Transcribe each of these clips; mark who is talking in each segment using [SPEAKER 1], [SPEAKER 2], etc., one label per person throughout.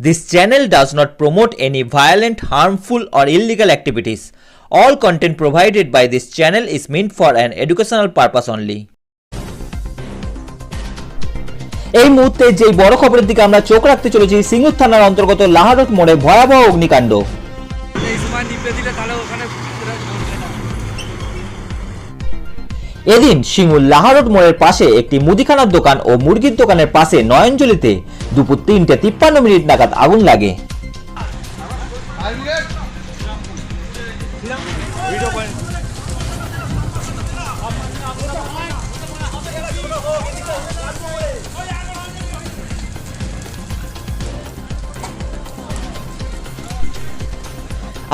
[SPEAKER 1] This channel does not promote any violent, harmful, or illegal activities. All content provided by this channel is meant for an educational purpose only. এই মুহূর্তে যে বড় খবরের দিকে আমরা চোখ রাখতে চলেছি সিঙ্গুর থানার অন্তর্গত লাহারত মোড়ে ভয়াবহ অগ্নিকাণ্ড এদিন শিমুল লাহারত মোড়ের পাশে একটি মুদিখানার দোকান ও মুরগির দোকানের পাশে নয়নজলিতে দুপুর তিনটে তিপ্পান্ন মিনিট নাগাদ আগুন লাগে।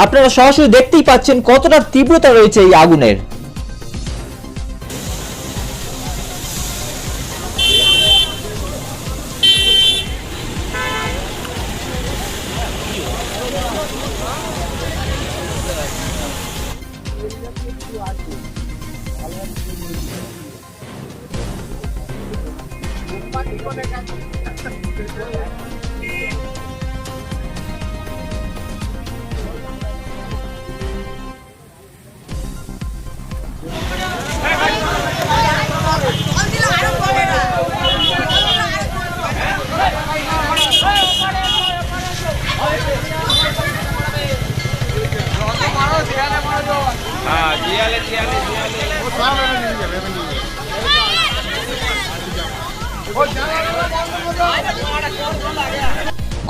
[SPEAKER 1] আপনারা সরাসরি দেখতেই পাচ্ছেন কতটা তীব্রতা রয়েছে এই আগুনের। হ্যাঁ জিয়ালে জিয়ালে জিয়ালে। ও সব এনে নিয়ে যাবে এনে নিয়ে যাবে।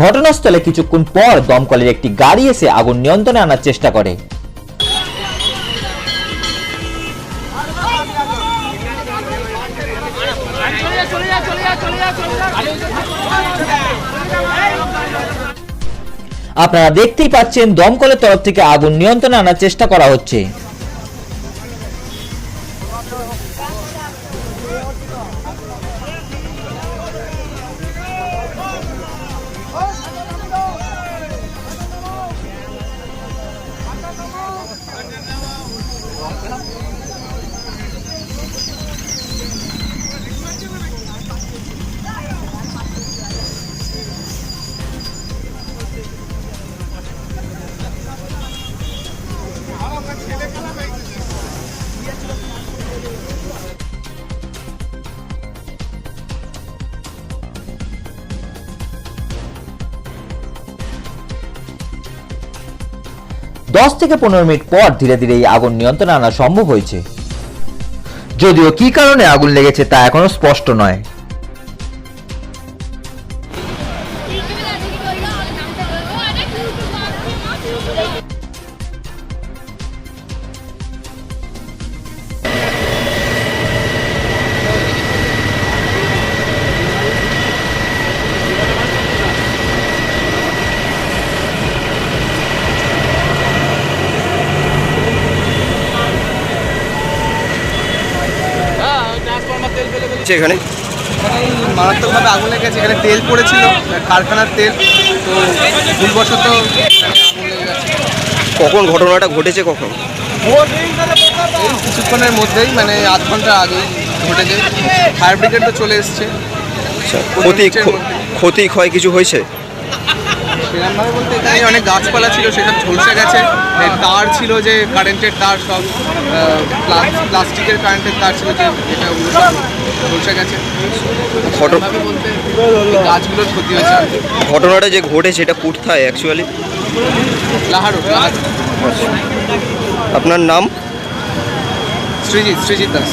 [SPEAKER 1] ঘটনাস্থলে কিছুক্ষণ পর দমকলের একটি গাড়ি এসে আগুন নিয়ন্ত্রণে আনার চেষ্টা করে। আপনারা দেখতেই পাচ্ছেন, দমকলের তরফ থেকে আগুন নিয়ন্ত্রণে আনার চেষ্টা করা হচ্ছে। দশ থেকে পনেরো মিনিট পর ধীরে ধীরে এই আগুন নিয়ন্ত্রণে আনা সম্ভব হয়েছে। যদিও কি কারণে আগুন লেগেছে তা এখনও স্পষ্ট নয়।
[SPEAKER 2] এখানে।
[SPEAKER 3] মারাত্মকভাবে আগুন লেগেছে এখানে তেল পড়েছিল কারখানার তেল। তো ভুলবশত
[SPEAKER 2] কখন ঘটনাটা ঘটেছে কখন?
[SPEAKER 3] কিছুক্ষণের মধ্যেই মানে আধ ঘণ্টা আগে ঘটেছে। ফায়ার ব্রিগেড তো চলে এসছে।
[SPEAKER 2] আচ্ছা ক্ষতি ক্ষতি ক্ষয় কিছু হয়েছে?
[SPEAKER 3] সেরকমভাবে বলতে এখানে অনেক গাছপালা ছিল সেসব ঝলসে গেছে। তার ছিল যে কারেন্টের তার সব প্লাস্টিকের কারেন্টের তার ছিল যে এটা ঝলসে গেছে। বলতে গাছগুলোর ক্ষতি হয়েছে।
[SPEAKER 2] ঘটনাটা যে ঘটেছে এটা কোথায় অ্যাকচুয়ালি
[SPEAKER 3] লাহারো
[SPEAKER 2] আপনার নাম?
[SPEAKER 3] সৃজিৎ সৃজিৎ দাস।